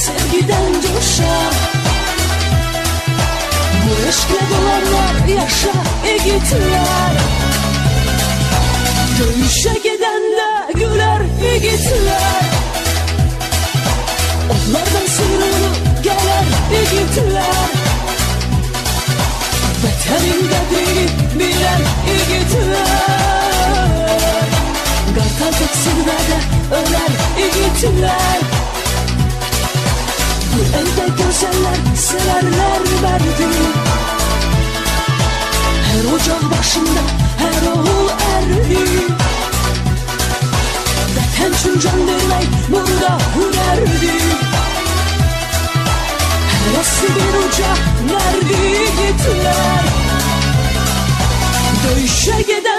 sevgiden coşar Bu aşkla dolanlar yaşa egitler Dönüşe giden de güler egitler Onlardan sıyrılıp gelen egitler Beterin kadrini bilen egitler Kartal teksirde de öler egitler sirerler verdi. Her ocak başında her oğul erdi. Vətən üçün can vermək burada hünərdi Hərəsi bir uca verdi gitlər Döyüşə gedər